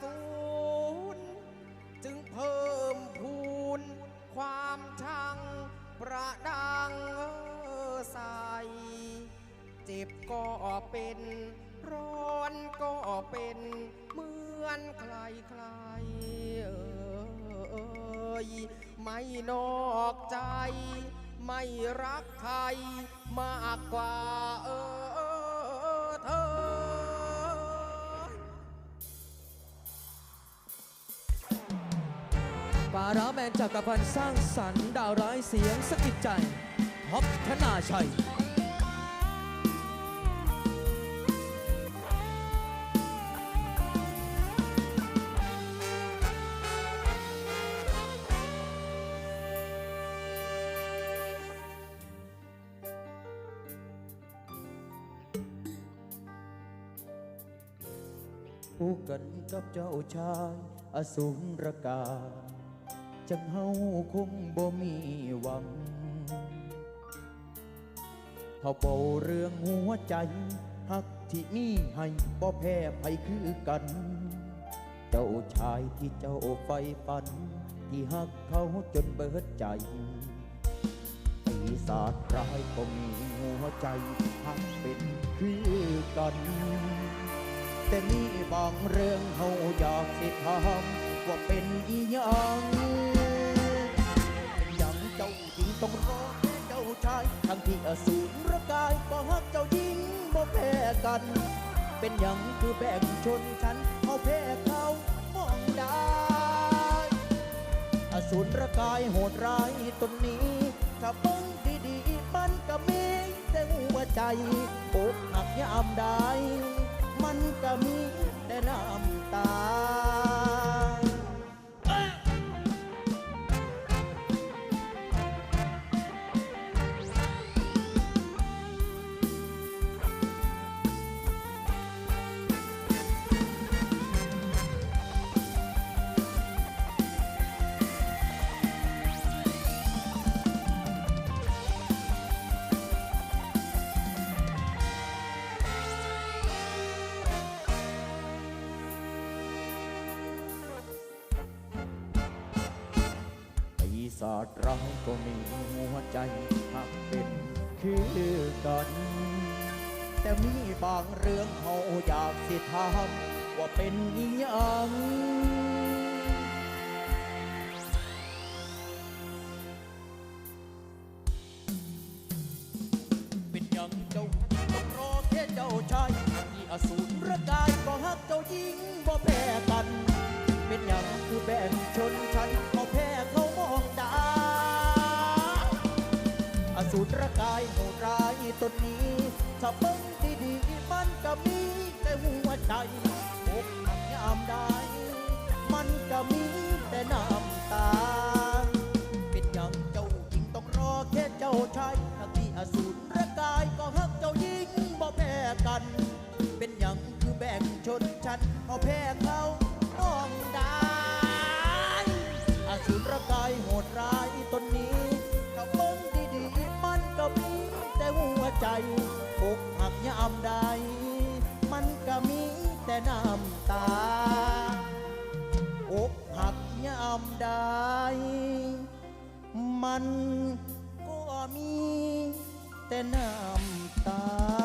ศูนย์จึงเพิ่มพูนความชังประดังใสเจ็บก็เป็นร้อนก็เป็นเหมือนใครใครเอ่ยไม่นอกใจ ไม่รักใครมากกว่าเอ่ย ปาราแมนจักรพันสร้างสรรค์ดาวร้ายเสียงสะกิดใจท็อปธนาชัยคู่กันกับเจ้าชายอสูรกา จังเฮาคงบ่มีหวังเขาเป่าเรื่องหัวใจหักที่มีให้บ่แพ้ไผคือกัน เจ้าชายที่เจ้าไฟฝัน ที่หักเขาจนเบิดใจปีศาจร้ายก็มีหัวใจหักเป็นคือกัน แต่มีบางเรื่องเขาอยากสิถามว่าเป็นอีหยัง จ้าจริงต้องรอแค่เจ้าชาย ทั้งที่อสูรกายก็ฮักเจ้าหญิงบ่แพ้กัน เป็นหยังคือแบ่งชนชั้นเขาแพ้เขามองได้ อสูรกายโหดร้ายตนนี้ ถ้าเบิ่งดีๆมันก็มีแต่หัวใจอกหักยามใดมันก็มีแต่น้ำตา ปีศาจร้ายก็มีหัวใจหักเป็นคือกัน แต่มีบางเรื่องเขาอยากสิถามว่าเป็นอีหยังเป็นหยังเจ้าต้องรอแค่เจ้าชายที่อสูรกายก็ฮักเจ้าหญิงบ่แพ้กัน เป็นหยังคือแบ่ง สูตรกายโหดร้ายตนนี้ถ้าเบิ่งดีมันก็มีแต่หัวใจอกหักยามใดมันก็มีแต่น้ำ ใจอกหักยามใด มันก็มีแต่น้ำตา อกหักยามใด มันก็มีแต่น้ำตา